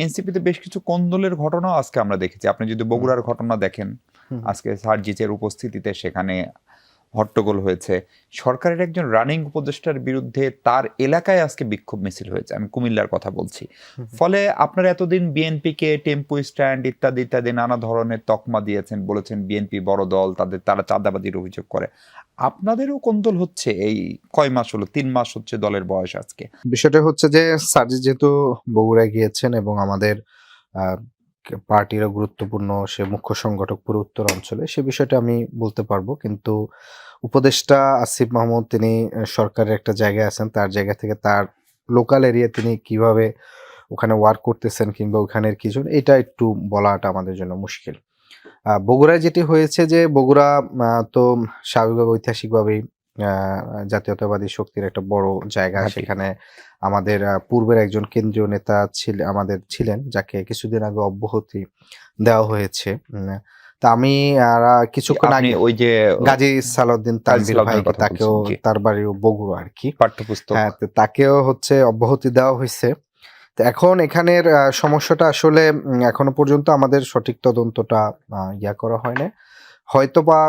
এনসিপিতে বেশ কিছু কন্দলের ঘটনাও আজকে আমরা দেখেছি। আপনি যদি বগুড়ার ঘটনা দেখেন আজকে সার্জিচের উপস্থিতিতে সেখানে হট্টগোল হয়েছে। সরকারের একজন রানিং উপদেষ্টার বিরুদ্ধে তার এলাকায় আজকে বিক্ষোভ মিছিল হয়েছে। আমি কুমিল্লার কথা বলছি। ফলে আপনারা এতদিন বিএনপিকে টেম্পো স্ট্যান্ড ইত্যাদি ইত্যাদি নানা ধরনের তকমা দিয়েছেন বলেছেন বিএনপি বড় দল তাদের তারা চাঁদাবাজির অভিযোগ করে। আপনাদেরও কোন্দল হচ্ছে এই কয় মাস হলো? তিন মাস হচ্ছে দলের বয়স আজকে। বিষয়টা হচ্ছে যে সার্জি যেহেতু বগুড়ায় গিয়েছেন এবং আমাদের আহ, পার্টিরও গুরুত্বপূর্ণ, সে মুখ্য সংগঠক পুরো উত্তর অঞ্চলে, সে বিষয়টা আমি বলতে পারব। কিন্তু উপদেষ্টা আসিফ মাহমুদ তিনি সরকারের একটা জায়গায় আছেন, তার জায়গা থেকে তার লোকাল এরিয়া তিনি কীভাবে ওখানে ওয়ার্ক করতেছেন কিংবা ওখানের কিছু, এটা একটু বলাটা আমাদের জন্য মুশকিল। বগুড়ায় যেটি হয়েছে যে, বগুড়া তো স্বাভাবিকভাবে ঐতিহাসিকভাবেই জাতীয়তাবাদী শক্তির একটা বড় জায়গা। সেখানে আমাদের পূর্বের একজন কেন্দ্রীয় নেতা ছিল আমাদের ছিলেন যাকে কিছুদিন আগে অব্যাহতি দেওয়া হয়েছে। তা আমি কিছুক্ষণ আগে ওই যে গাজী সালাউদ্দিন তানভীর ভাই তাকেও তার বাড়িও বগুড়া আর কি। পাঠ্যপুস্তক। হ্যাঁ তাকেও হচ্ছে অব্যাহতি দেওয়া হয়েছে। তো এখন এখানের সমস্যাটা আসলে এখনও পর্যন্ত আমাদের সঠিক তদন্তটা ইয়া করা হয়নি। না হয়তো বা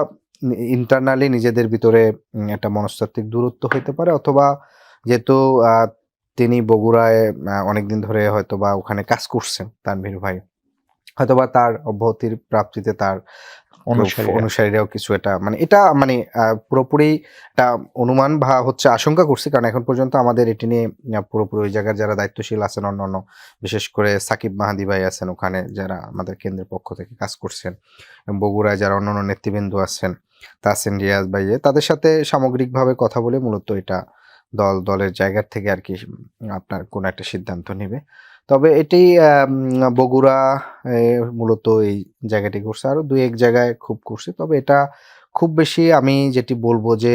ইন্টারনালি নিজেদের ভিতরে একটা মনস্তাত্ত্বিক দূরত্ব হইতে পারে অথবা যেহেতু তিনি বগুড়ায় অনেকদিন ধরে হয়তো বা ওখানে কাজ করছেন তানভীর ভাই হয়তোবা তার অব্যাহতির প্রাপ্তিতে তার অনুসারীরা। অনুসারীরাও কিছু এটা মানে এটা মানে পুরোপুরি একটা অনুমান বা হচ্ছে আশঙ্কা করছি কারণ এখন পর্যন্ত আমাদের এটি নিয়ে পুরোপুরি ওই জায়গার যারা দায়িত্বশীল আছেন অন্যান্য বিশেষ করে সাকিব মাহাদি ভাই আছেন ওখানে যারা আমাদের কেন্দ্রের পক্ষ থেকে কাজ করছেন বগুড়ায় যারা অন্যান্য নেতৃবৃন্দ আছেন তাসিন রিয়াজ ভাইয়ে। তাদের সাথে সামগ্রিকভাবে কথা বলে মূলত এটা দল, দলের জায়গার থেকে আর কি আপনার কোন একটা সিদ্ধান্ত নেবে। তবে এটি বগুড়া মূলত এই জায়গাটি করছে আরও দুই এক জায়গায় খুব করছে তবে এটা খুব বেশি আমি যেটি বলব যে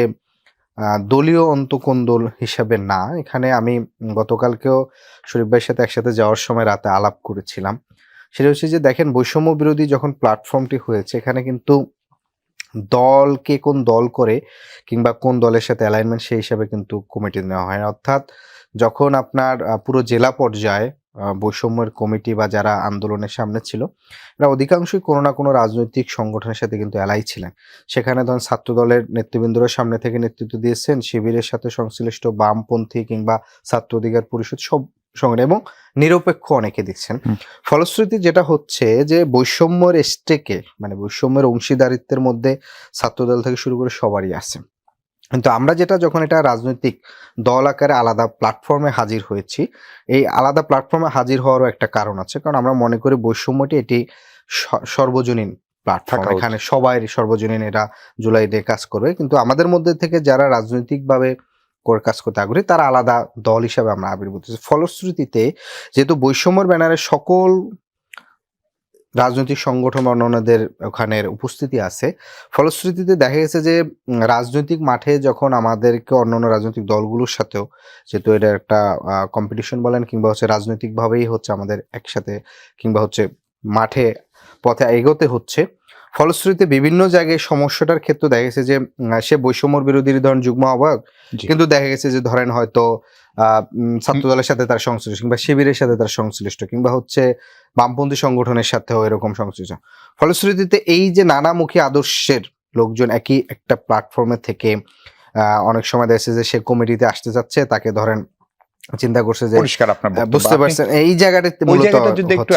দলীয় অন্তকোন্দল হিসাবে না। এখানে আমি গতকালকেও শরীফ ভাইয়ের সাথে একসাথে যাওয়ার সময় রাতে আলাপ করেছিলাম। সেটা হচ্ছে যে, দেখেন বৈষম্য বিরোধী যখন প্ল্যাটফর্মটি হয়েছে, এখানে কিন্তু দলকে কোন দল করে কিংবা কোন দলের সাথে অ্যালাইনমেন্ট সেই হিসাবে কিন্তু কমিটি নেওয়া হয়। অর্থাৎ যখন আপনার পুরো জেলা পর্যায়ে বৈষম্যের কমিটি বা যারা আন্দোলনের সামনে ছিল, এরা অধিকাংশই কোনো না কোনো রাজনৈতিক সংগঠনের সাথে কিন্তু অ্যালাই ছিলেন সেখানে ধরেন ছাত্র দলের নেতৃবৃন্দরা সামনে থেকে নেতৃত্ব দিয়েছেন, শিবিরের সাথে সংশ্লিষ্ট বামপন্থী কিংবা ছাত্র অধিকার পরিষদ সব সংগঠন এবং নিরপেক্ষ অনেকে দিচ্ছেন। ফলশ্রুতি যেটা হচ্ছে যে বৈষম্যের স্টেকে মানে বৈষম্যের অংশীদারিত্বের মধ্যে ছাত্রদল থেকে শুরু করে সবারই আছে। কিন্তু আমরা যেটা যখন এটা রাজনৈতিক দল আকারে আলাদা প্ল্যাটফর্মে হাজির হয়েছি এই আলাদা প্ল্যাটফর্মে হাজির হওয়ারও একটা কারণ আছে। কারণ আমরা মনে করি বৈষম্যটি এটি স- সর্বজনীন প্ল্যাটফর্ম এখানে সবাই সর্বজনীন এটা জুলাই ডে কাজ করবে। কিন্তু আমাদের মধ্যে থেকে যারা রাজনৈতিকভাবে কাজ করতে আগ্রহী, তারা আলাদা দল হিসাবে আমরা আবির্ভূত। ফলশ্রুতিতে যেহেতু বৈষম্যর ব্যানারে সকল রাজনৈতিক সংগঠন বা অন্যান্যদের ওখানের উপস্থিতি আছে, ফলশ্রুতিতে দেখা গেছে যে রাজনৈতিক মাঠে যখন আমাদেরকে অন্যান্য রাজনৈতিক দলগুলোর সাথেও, যেহেতু এটা একটা কম্পিটিশন বলেন কিংবা হচ্ছে রাজনৈতিকভাবেই হচ্ছে আমাদের একসাথে কিংবা হচ্ছে মাঠে পথে এগোতে হচ্ছে ফলশ্রুতিতে বিভিন্ন জায়গায় সমস্যাটার ক্ষেত্রে দেখা গেছে যে সে বৈষম্যর বিরোধী ধরেন যুগ্ম আহ্বায়ক কিন্তু দেখা গেছে যে ধরেন হয়তো আহ, উম, ছাত্র দলের সাথে তার সংশ্লিষ্ট কিংবা শিবিরের সাথে তার সংশ্লিষ্ট কিংবা হচ্ছে বামপন্থী সংগঠনের সাথেও এরকম সংশ্লিষ্ট। ফলশ্রুতিতে এই যে নানামুখী আদর্শের লোকজন একই একটা প্ল্যাটফর্মে থেকে আহ, অনেক সময় দেখা যে সে কমিটিতে আসতে যাচ্ছে তাকে ধরেন চিন্তা করছে যে পরিষ্কার আপনার বুঝতে পারছেন এই মূলত জায়গাটা যদি একটু